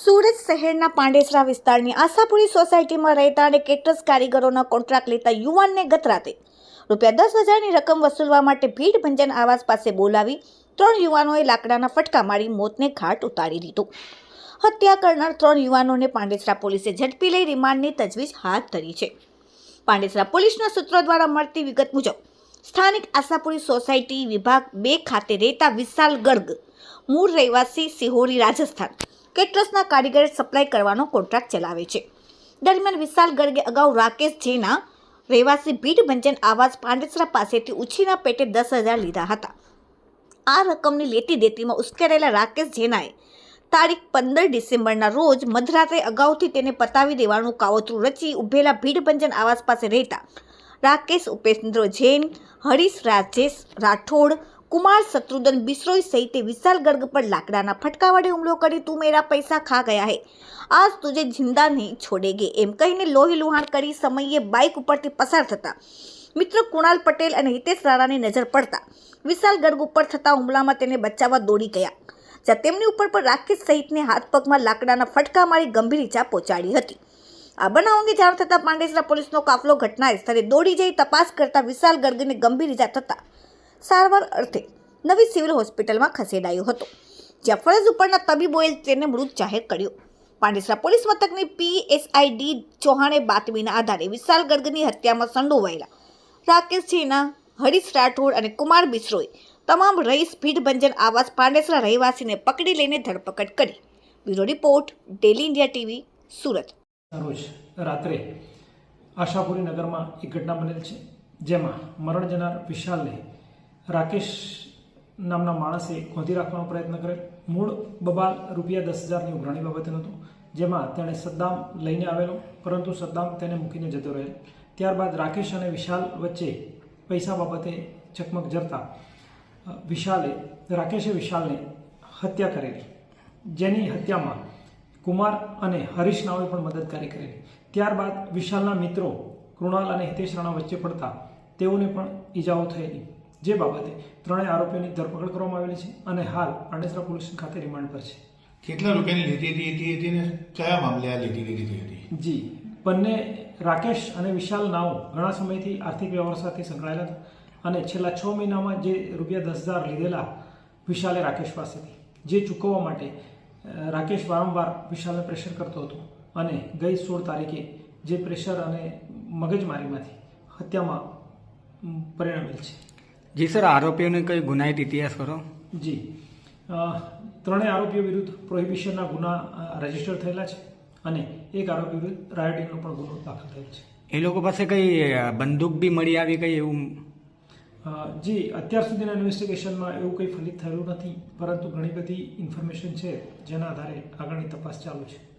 સુરત શહેરના પાંડેસરા વિસ્તારની આશાપુરી સોસાયટીમાં રહેતા અને કેટરસ કારીગરોના કોન્ટ્રાક્ટ લેતા યુવાનને ગત રાતે રૂપિયા દસ હજારની રકમ વસૂલવા માટે ભીડ ભંજન આવાસ પાસે બોલાવી ત્રણ યુવાનોએ લાકડાના ફટકા મારી મોતને ઘાટ ઉતારી દીધો. હત્યા કરનાર ત્રણ યુવાનોને પાંડેસરા પોલીસે ઝડપી લઈ રિમાન્ડની તજવીજ હાથ ધરી છે. પાંડેસરા પોલીસના સૂત્રો દ્વારા મળતી વિગત મુજબ, સ્થાનિક આશાપુરી સોસાયટી વિભાગ બે ખાતે રહેતા વિશાલ ગર્ગ, મૂળ રહેવાસી સિહોરી રાજસ્થાન કેટરસના કારીગર સપ્લાય કરવાનો કોન્ટ્રાક્ટ ચલાવે છે. દરમિયાન વિશાલ ગર્ગે અગાઉ રાકેશ જેના રહેવાસી ભીડ ભંજન આવાસ પાંડેસરા પાસેથી ઉછીના પેટે દસ હજાર લીધા હતા. આ રકમની લેતી દેતીમાં ઉશ્કેરેલા રાકેશ જેનાએ તારીખ પંદર ડિસેમ્બરના રોજ મધરાત્રે અગાઉથી તેને પતાવી દેવાનું કાવતરું રચી ઉભેલા ભીડભંજન આવાસ પાસે રહેતા રાકેશ ઉપેન્દ્ર જૈન, હરીશ રાજેશ રાઠોડ કુમાર શત્રુધન બિશ્રોઈ સહિતે વિશાલ ગર્ગ પર લાકડાના ફટકા વડે હુમલો કરી તું મેરા પૈસા ખા ગયા હે. આજ તુજે જિંદા નહીં છોડેગે એમ કહીને લોહી લુહાણ કરી સમયે બાઇક ઉપરથી પસાર થતા. મિત્ર કુણાલ પટેલ અને હિતેશ રાણાની નજર પડતા વિશાલ ગર્ગ ઉપર થતા હુમલામાં તેને બચાવવા દોડી ગયા. જ્યાં તેમની ઉપર પર રાકેશ સહિતને હાથ પગમાં લાકડાના ફટકા મારી ગંભીર ઈજા પહોંચાડી હતી. આ બનાવ અંગે જાણ થતાં પાંડેસરા પોલીસનો કાફલો ઘટના સ્થળે દોડી જઈ તપાસ કરતા વિશાલ ગર્ગને ગંભીર ઈજા થતાં સારવાર અર્થે નવી સિવિલ હોસ્પિટલમાં ખસેડાયો હતો, જ્યાં ફરજ ઉપરના તબીબોએ તેને મૃત જાહેર કર્યો. પાંડેસરા પોલીસ મથકની પીએસઆઈ ડી ચૌહાણે બાતમીના આધારે વિશાલ ગર્ગની હત્યામાં સંડોવાયેલા રાકેશ જેના હરીશ રાઠોડ અને કુમાર બિશ્રોએ તમામ રહીશ ભીડભંજન આવાસ પાંડેસરા રહેવાસીને પકડી લઈને ધરપકડ કરી. Bureau report, daily India TV, Surat. રોજ રાત્રે આશાપુરી નગરમાં એક ઘટના બનેલ છે, જેમાં મરણ જનાર વિશાલને રાકેશ નામના માણસે ખોંધી રાખવાનો પ્રયત્ન કર્યો. મૂળ બબાલ રૂપિયા દસ હજારની ઉઘરાણી બાબતે હતું જેમાં તેણે સદ્દામ લઈને આવેલો, પરંતુ સદ્દામ તેને મૂકીને જતો રહેલો ત્યારબાદ રાકેશ અને વિશાલ વચ્ચે પૈસા બાબતે ચકમક જરતા વિશાલે, રાકેશે વિશાલને હત્યા કરેલી. જેની હત્યામાં કુમાર અને હરીશ નાઓએ પણ મદદકારી કરેલી. ત્યારબાદ વિશાલના મિત્રો કૃણાલ અને હિતેશ રાણા વચ્ચે પડતા તેઓને પણ ઈજાઓ થયેલી. જે બાબતે ત્રણેય આરોપીઓની ધરપકડ કરવામાં આવેલી છે અને હાલ પાંડેસરા પોલીસ ખાતે રિમાન્ડ પર છે. કેટલા રૂપિયાની લીધી હતી હતી ને કયા મામલે આ લીધી લીધી હતી? જી બંને રાકેશ અને વિશાલ નાઓ ઘણા સમયથી આર્થિક વ્યવહાર સાથે સંકળાયેલા હતા અને છેલ્લા છ મહિનામાં જે રૂપિયા દસ હજાર લીધેલા વિશાલે રાકેશ પાસેથી જે ચૂકવવા માટે રાકેશ વારંવાર વિશાલને પ્રેશર કરતો હતો અને ગઈ સોળ તારીખે જે પ્રેશર અને મગજમારીમાંથી હત્યામાં પરિણમેલ છે. જી સર આરોપીઓને કઈ ગુનાહિત ઇતિહાસ કરો? જી. ત્રણેય આરોપીઓ વિરુદ્ધ પ્રોહિબિશનના ગુના રજિસ્ટર થયેલા છે અને એક આરોપી વિરુદ્ધ રાયોટિંગનો પણ ગુનો દાખલ થયેલ છે. એ લોકો પાસે કઈ બંદૂક બી મળી આવી કઈ એવું? જી અત્યાર સુધીના ઇન્વેસ્ટિગેશનમાં એવું કંઈ ફલિત થયું નથી પરંતુ ઘણી બધી ઇન્ફોર્મેશન છે જેના આધારે આગળની તપાસ ચાલુ છે.